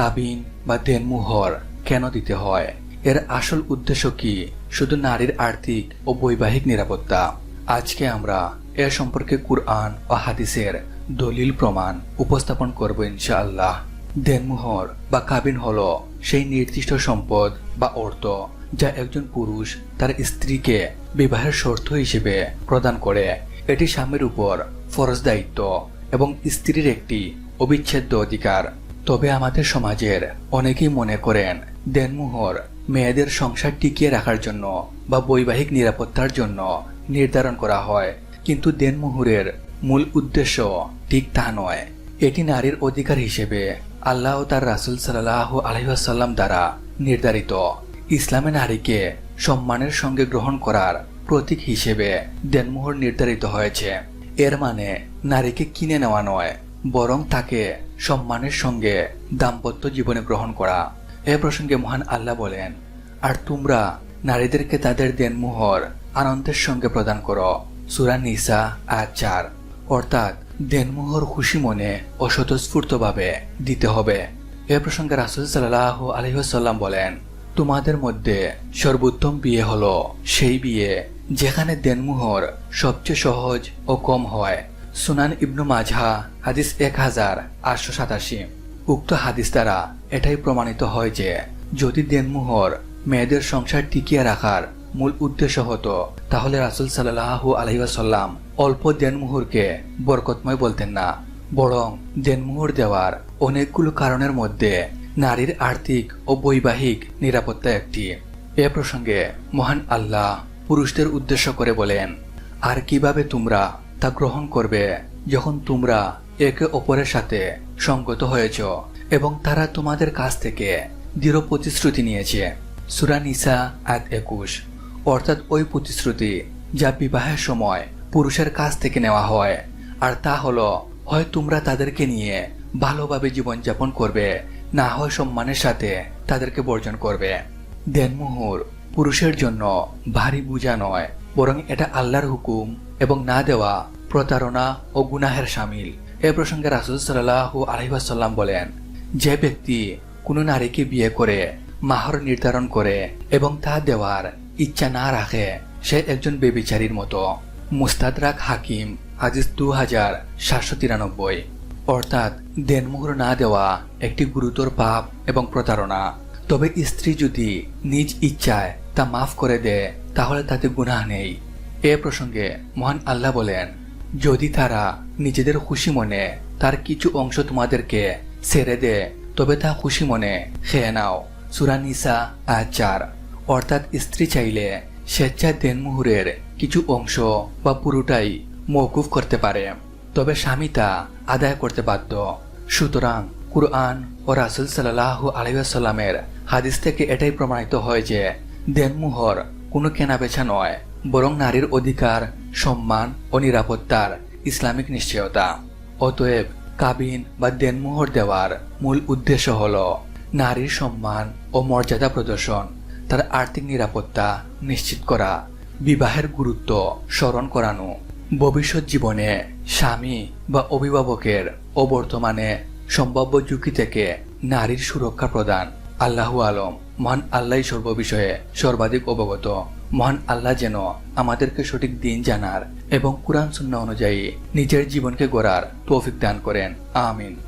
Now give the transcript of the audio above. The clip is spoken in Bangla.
কাবিন বা দেনমোহর কেন দিতে হয়? এর আসল উদ্দেশ্য কি? শুধু নারীর আর্থিক ও বৈবাহিক নিরাপত্তা। আজকে আমরা এ সম্পর্কে কুরআন ও হাদিসের দলিল প্রমাণ উপস্থাপন করব ইনশাআল্লাহ। দেনমোহর বা কাবিন হল সেই নির্দিষ্ট সম্পদ বা অর্থ যা একজন পুরুষ তার স্ত্রীকে বিবাহের শর্ত হিসেবে প্রদান করে। এটি স্বামীর উপর ফরজ দায়িত্ব এবং স্ত্রীর একটি অবিচ্ছেদ্য অধিকার। তবে আমাদের সমাজের অনেকেই মনে করেন, দেনমোহর মেয়েদের সংসার টিকিয়ে রাখার জন্য বা বৈবাহিক নিরাপত্তার জন্য নির্ধারণ করা হয়। কিন্তু দেনমোহরের মূল উদ্দেশ্য ঠিক তা নয়। এটি নারীর অধিকার হিসেবে আল্লাহ ও তার রাসুল সাল্লাহ আলহিহাসাল্লাম দ্বারা নির্ধারিত। ইসলামে নারীকে সম্মানের সঙ্গে গ্রহণ করার প্রতীক হিসেবে দেনমোহর নির্ধারিত হয়েছে। এর মানে নারীকে কিনে নেওয়া নয় বরং তাকে সম্মানের সঙ্গে দাম্পত্য জীবনে গ্রহণ করা। এ প্রসঙ্গে মহান আল্লাহ বলেন, আর তোমরা নারীদেরকে তাদের দেনমোহর আনন্দের সঙ্গে প্রদান করো। সুরা নিসা আচার অর্থাৎ দেনমোহর খুশি মনে ও স্বতঃস্ফূর্তভাবে দিতে হবে। এ প্রসঙ্গে রাসুল সাল্লাহ আলহিহাসাল্লাম বলেন, তোমাদের মধ্যে সর্বোত্তম বিয়ে হলো সেই বিয়ে যেখানে দেনমোহর সবচেয়ে সহজ ও কম হয়। সুনান ইবনু মাঝা হাদিস এক হাজার আটশো সাতাশি। উক্ত হাদিস দ্বারা এটাই প্রমাণিত হয় যে, যদি দেনমোহর মেয়েদের সংসার টিকিয়ে রাখার মূল উদ্দেশ্য হতো, তাহলে রাসুল সাল্লাহ আলহিবাসাল্লাম অল্প দেনমোহরকে বরকতময় বলতেন না। বরং দেনমোহর দেওয়ার অনেকগুলো কারণের মধ্যে নারীর আর্থিক ও বৈবাহিক নিরাপত্তা একটি। এ প্রসঙ্গে মহান আল্লাহ পুরুষদের উদ্দেশ্য করে বলেন, আর কীভাবে তোমরা তা গ্রহণ করবে যখন তোমরা একে অপরের সাথে সঙ্গত হয়েছ এবং তারা তোমাদের কাছ থেকে দৃঢ় প্রতিশ্রুতি নিয়েছে। সুরা নিসা আদ একুশ। অর্থাৎ ওই প্রতিশ্রুতি যা বিবাহের সময় পুরুষের কাছ থেকে নেওয়া হয়। আর তা হলো, হয় তোমরা তাদেরকে নিয়ে ভালোভাবে জীবনযাপন করবে, না হয় সম্মানের সাথে তাদেরকে বর্জন করবে। দেনমোহর পুরুষের জন্য ভারী বোঝা নয়, বরং এটা আল্লাহর হুকুম এবং না দেওয়া প্রতারণা ও গুনাহের সামিল। এ প্রসঙ্গে রাসুল সাল্লাহ আলহিবাসাল্লাম বলেন, যে ব্যক্তি কোনো নারীকে বিয়ে করে, মাহর নির্ধারণ করে এবং তা দেওয়ার ইচ্ছা না রাখে, সে একজন বেবিচারীর মতো। মুস্তাদরাক হাকিম হাজিজ দু হাজার সাতশো তিরানব্বই। অর্থাৎ দেনমোহর না দেওয়া একটি গুরুতর পাপ এবং প্রতারণা। তবে স্ত্রী যদি নিজ ইচ্ছায় তা মাফ করে দেয়, তাহলে তাতে গুনাহ নেই। এ প্রসঙ্গে মহান আল্লাহ বলেন যদি তারা নিজেদের খুশি মনে তার কিছু অংশ তোমাদেরকে ছেড়ে দেয় তবে তা খুশি মনে। খেয়ে নাও। সুরানিসা আচার অর্থাৎ স্ত্রী চাইলে স্বেচ্ছায় দেনমুহুরের কিছু অংশ বা পুরোটাই মৌকুফ করতে পারে। তবে স্বামী তা আদায় করতে বাধ্য। সুতরাং কুরআন ও রাসুল সাল্লাহ আলহামের হাদিস থেকে এটাই প্রমাণিত হয় যে দেনমুহর কোনো কেনাবেচা নয়। বরং নারীর অধিকার, সম্মান ও নিরাপত্তার ইসলামিক নিশ্চয়তা। অতএব কাবিন বা দেনমোহর দেওয়ার মূল উদ্দেশ্য হল নারীর সম্মান ও মর্যাদা প্রদর্শন, তার আর্থিক নিরাপত্তা নিশ্চিত করা, বিবাহের গুরুত্ব স্মরণ করানো, ভবিষ্যৎ জীবনে স্বামী বা অভিভাবকের ও বর্তমানে সম্ভাব্য ঝুঁকি থেকে নারীর সুরক্ষা প্রদান। আল্লাহু আলম, মহান আল্লাহ সর্ববিষয়ে সর্বাধিক অবগত। মহান আল্লাহ যেন আমাদেরকে সঠিক দিন জানার এবং কোরআন সুন্না অনুযায়ী নিজের জীবনকে গড়ার তৌফিক দান করেন। আমিন।